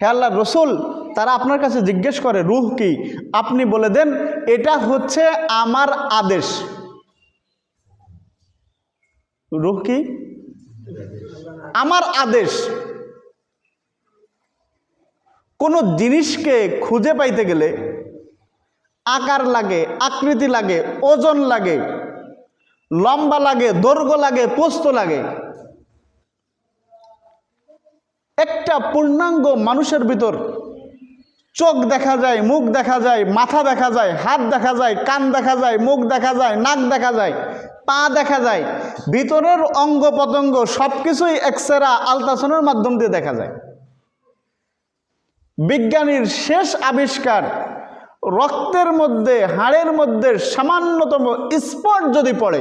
হে আল্লাহ রসুল, তারা আপনার কাছে জিজ্ঞেস করে, রুহ কি? আপনি বলে দেন, এটা হচ্ছে আমার আদেশ। রুহ কি? আমার আদেশ। কোনো জিনিসকে খুঁজে পাইতে গেলে, আকার লাগে, আকৃতি লাগে, ওজন লাগে, লম্বা লাগে, দৈর্ঘ্য লাগে, পোস্ত লাগে একটা পূর্ণাঙ্গ মানুষের ভিতর চোখ দেখা যায়, মুখ দেখা যায়, মাথা দেখা যায়, হাত দেখা যায়, কান দেখা যায়, মুখ দেখা যায়, নাক দেখা যায়, পা দেখা যায়, ভিতরের অঙ্গ পতঙ্গ সব কিছুই এক্সরা আলট্রাসাউন্ডের মাধ্যম দিয়ে দেখা যায়। বিজ্ঞানীর শেষ আবিষ্কার, রক্তের মধ্যে, হাড়ের মধ্যে সামান্যতম স্পট যদি পড়ে,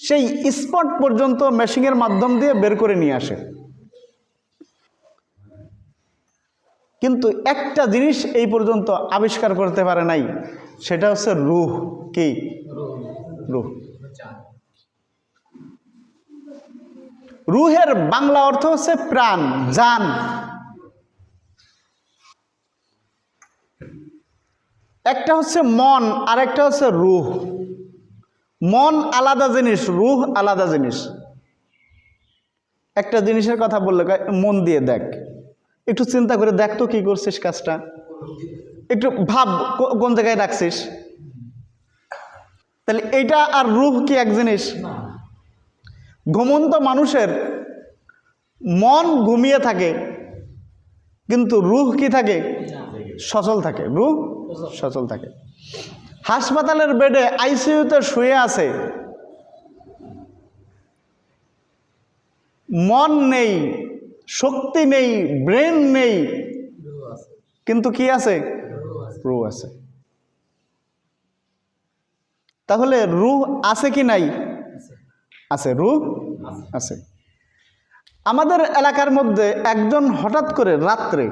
সেই স্পট পর্যন্ত মেশিনের মাধ্যম দিয়ে বের করে নিয়ে আসে। কিন্তু একটা জিনিস এই পর্যন্ত আবিষ্কার করতে পারে নাই, সেটা হচ্ছে রুহ। কি? রুহ। রুহের বাংলা অর্থ হচ্ছে প্রাণ, জান। একটা হচ্ছে মন আর একটা হচ্ছে রুহ। মন আলাদা জিনিস, রুহ আলাদা জিনিস। একটা জিনিসের কথা বললে মন দিয়ে দেখ। একটু চিন্তা করে দেখ তো কী করছিস কাজটা। একটু ভাব কোন জায়গায় রাখছিস। তাহলে এইটা আর রুহ কি এক জিনিস? ঘুমন্ত মানুষের মন ঘুমিয়ে থাকে, কিন্তু রুহ কি থাকে? সচল থাকে। রুহ সচল থাকে। হাসপাতালের বেডে আইসিইউতে শুয়ে আছে। মন নেই। শক্তি নেই ব্রেন নেই। কিন্তু কি আছে? রু আছে। তাহলে রুহ আছে কি নাই? আছে। রুহ আছে। আমাদের এলাকার মধ্যে একজন হঠাৎ করে রাত্রে,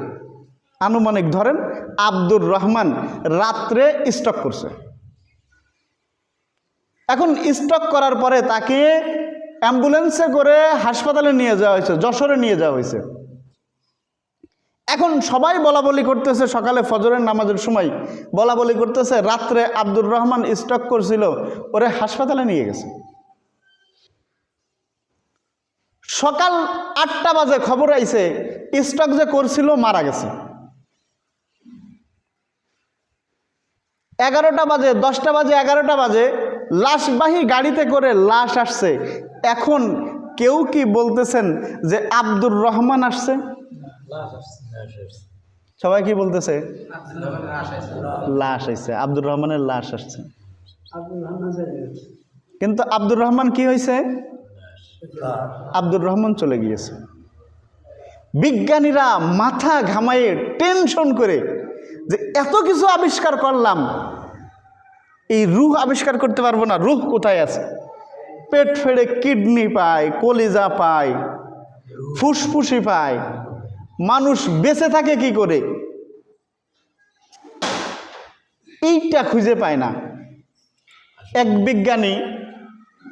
আনুমানিক ধরেন আব্দুর রহমান রাত্রে স্টক করছে। এখন স্টক করার পরে তাকে অ্যাম্বুলেন্সে করে হাসপাতালে নিয়ে যাওয়া হয়েছে, যশোরে নিয়ে যাওয়া হয়েছে। এখন সবাই বলা বলি করতেছে, সকালে ফজরের নামাজের সময় বলা বলি করতেছে, রাত্রে আব্দুর রহমান স্টক করছিল, ওরে হাসপাতালে নিয়ে গেছে। সকাল আটটা বাজে খবর আইছে, স্টক যে করছিল মারা গেছে। এগারোটা বাজে, দশটা বাজে, এগারোটা বাজে লাশবাহী গাড়িতে করে লাশ আসছে। এখন কেউ কি বলতেছেন যে আব্দুর রহমান আসছে? সবাই কি বলতেছে? লাশ আসছে। আব্দুর রহমানের লাশ আসছে। কিন্তু আব্দুর রহমান কি হয়েছে আব্দুর রহমান চলে গিয়েছে। বিজ্ঞানীরা মাথা ঘামায়ে টেনশন করে যে এত কিছু আবিষ্কার করলাম এই রুহ আবিষ্কার করতে পারব না। রুহ কোথায় আছে? পেট ফেড়ে কিডনি পায়, কলিজা পায়, ফুসফুসি পায়। মানুষ বেঁচে থাকে কি করে? এইটা খুঁজে পায় না। এক বিজ্ঞানী,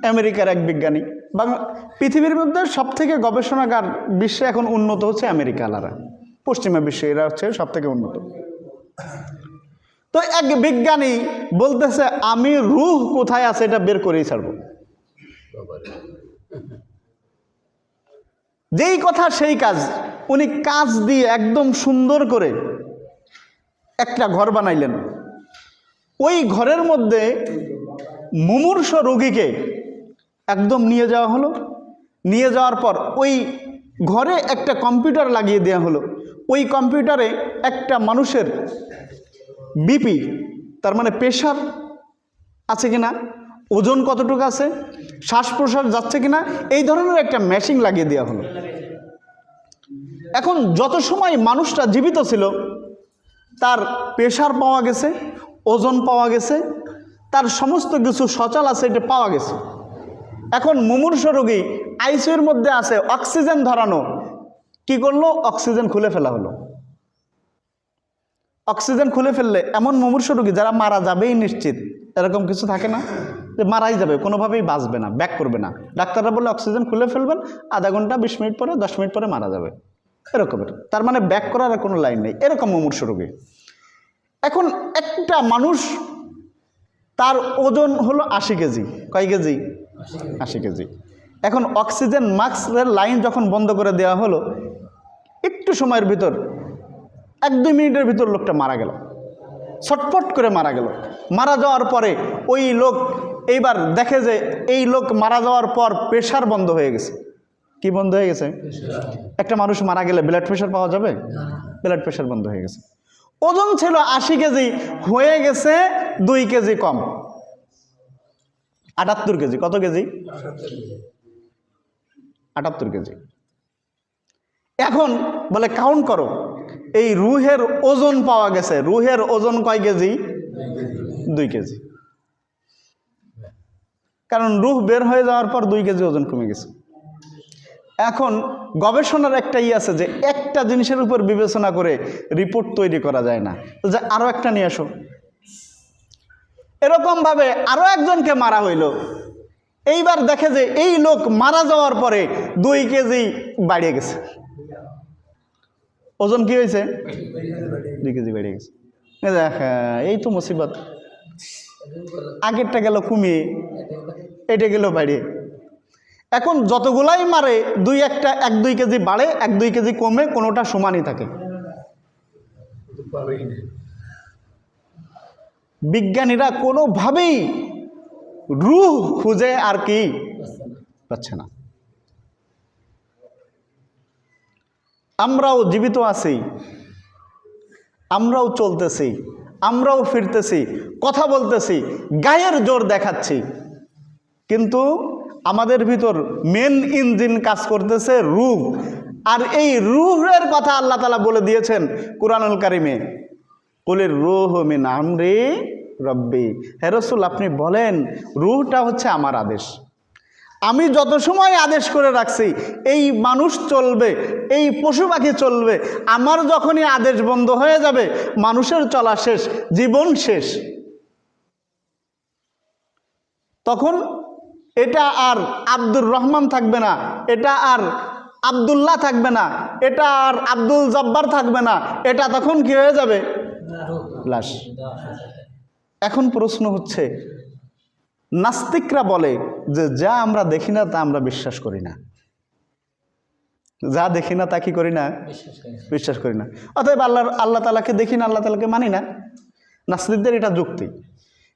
আমেরিকার এক বিজ্ঞানী বাংলা পৃথিবীর মধ্যে সব থেকে গবেষণাগার বিশ্বে এখন উন্নত হচ্ছে আমেরিকা আলারা পশ্চিমা বিশ্বে এরা হচ্ছে সব থেকে উন্নত। তো এক বিজ্ঞানী বলতেছে, আমি রুহ কোথায় আছে এটা বের করেই ছাড়ব। যেই কথা সেই কাজ। উনি কাজ দিয়ে একদম সুন্দর করে একটা ঘর বানাইলেন। ওই ঘরের মধ্যে মুমূর্ষ রোগীকে একদম নিয়ে যাওয়া হলো। নিয়ে যাওয়ার পর ওই ঘরে একটা কম্পিউটার লাগিয়ে দেওয়া হলো। ওই কম্পিউটারে একটা মানুষের বিপি, তার মানে প্রেশার আছে কি না ওজন কতটুকু আছে শ্বাস প্রশ্বাস যাচ্ছে কি না এই ধরনের একটা মেশিন লাগিয়ে দেওয়া হলো। এখন যত সময় মানুষটা জীবিত ছিল, তার প্রেশার পাওয়া গেছে, ওজন পাওয়া গেছে, তার সমস্ত কিছু সচল আছে, এটা পাওয়া গেছে। এখন মুমূর্ষ রোগী আইসিউর মধ্যে আছে, অক্সিজেন ধরানো। কি করল? অক্সিজেন খুলে ফেলা হলো। অক্সিজেন খুলে ফেললে এমন মুমূর্ষ রোগী যারা মারা যাবেই নিশ্চিত। এরকম কিছু থাকে না যে মারাই যাবে, কোনোভাবেই বাঁচবে না, ব্যাক করবে না। ডাক্তাররা বলে অক্সিজেন খুলে ফেলবেন, আধা ঘণ্টা, বিশ মিনিট পরে, দশ মিনিট পরে মারা যাবে। এরকমের। তার মানে ব্যাক করার আর কোনো লাইন নেই। এরকম মুমূর্ষ রোগী। এখন একটা মানুষ, তার ওজন হলো আশি কেজি। কয় কেজি? আশি কেজি। এখন অক্সিজেন মাস্কের লাইন যখন বন্ধ করে দেওয়া হলো, একটু সময়ের ভিতর এক দুই মিনিটের ভিতর লোকটা মারা গেল। ছটফট করে মারা গেল। মারা যাওয়ার পরে ওই লোক এইবার দেখে যে এই লোক মারা যাওয়ার পর প্রেশার বন্ধ হয়ে গেছে। কি বন্ধ হয়ে গেছে? একটা মানুষ মারা গেলে ব্লাড প্রেশার পাওয়া যাবে? ব্লাড প্রেশার বন্ধ হয়ে গেছে। ওজন ছিল আশি কেজি, হয়ে গেছে দুই কেজি কম। আটাত্তর কেজি, কত কেজি? আটাত্তর কেজি। এখন বলে কাউন্ট করো। এই রুহের ওজন পাওয়া গেছে। রুহের ওজন কয় কেজি? দুই কেজি। কারণ রুহ বের হয়ে যাওয়ার পর দুই কেজি ওজন কমে গেছে। এখন গবেষণার একটা ই আছে যে একটা জিনিসের উপর বিবেচনা করে রিপোর্ট তৈরি করা যায় না। যে আরও একটা নিয়ে আসো। এরকমভাবে আরও একজনকে মারা হইল। এইবার দেখে যে এই লোক মারা যাওয়ার পরে দুই কেজি বাড়িয়ে গেছে। ওজন কি হয়েছে? দুই কেজি বেড়ে গেছে। এই তো মুসিবত। আগেরটা গেল কমিয়ে এটা গেল বাড়িয়ে এখন যতগুলাই মারে, দুই একটা, এক দুই কেজি বাড়ে, এক দুই কেজি কমে, কোনোটা সমানই থাকে। বিজ্ঞানীরা কোনোভাবেই রুহ খুঁজে আর কি পাচ্ছে না। আমরাও জীবিত আছি। আমরাও চলতেছি। আমরাও ফিরতেছি। কথা বলতেছি। গায়ের জোর দেখাচ্ছি। কিন্তু আমাদের ভিতর মেন ইঞ্জিন কাজ করতেছে রুহ আর এই রুহের কথা আল্লাহ তালা বলে দিয়েছেন কুরআনুল কারিমে। কুলের রুহ মিন আমরি রব্বি। হেরসুল আপনি বলেন, রুহটা হচ্ছে আমার আদেশ। আমি যত সময় আদেশ করে রাখছি, এই মানুষ চলবে, এই পশু পাখি চলবে, আমার যখনই আদেশ বন্ধ হয়ে যাবে, মানুষের চলা শেষ, জীবন শেষ। তখন এটা আর আব্দুর রহমান থাকবে না, এটা আর আবদুল্লাহ থাকবে না, এটা আর আব্দুল জব্বার থাকবে না, এটা তখন কি হয়ে যাবে? এখন প্রশ্ন হচ্ছে, নাস্তিকরা বলে যে যা আমরা দেখি না তা আমরা বিশ্বাস করি না। যা দেখি না তা কি করি না? বিশ্বাস করি না। অতএব আল্লাহ আল্লাহ তালাকে দেখি না আল্লাহ তালাকে মানি না। নাস্তিকদের এটা যুক্তি।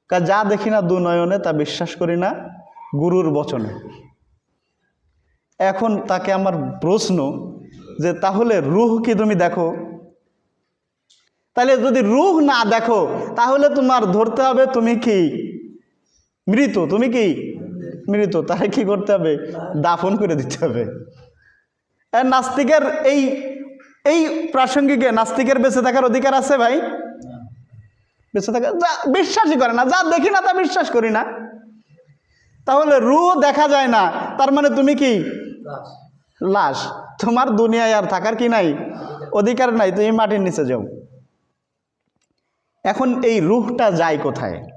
কা যা দেখি না দু নয়নে তা বিশ্বাস করি না গুরুর বচনে। এখন তাকে আমার প্রশ্ন যে তাহলে রুহ কি তুমি দেখো? তাহলে যদি রুহ না দেখো তাহলে তোমার ধরতে হবে তুমি কি? মৃত তুমি কি? মৃত তাহলে কি করতে হবে? দাফন করে দিতে হবে। নাস্তিকের এই এই প্রাসঙ্গিকে নাস্তিকের বেঁচে থাকার অধিকার আছে ভাই? বেঁচে থাকা যা বিশ্বাসই করে না যা দেখি না তা বিশ্বাস করি না। তাহলে রু দেখা যায় না তার মানে তুমি কি? লাশ। তোমার দুনিয়ায় আর থাকার কি নাই? অধিকার নাই তুমি মাটির নিচে যাও। এখন এই রুহটা যায় কোথায়?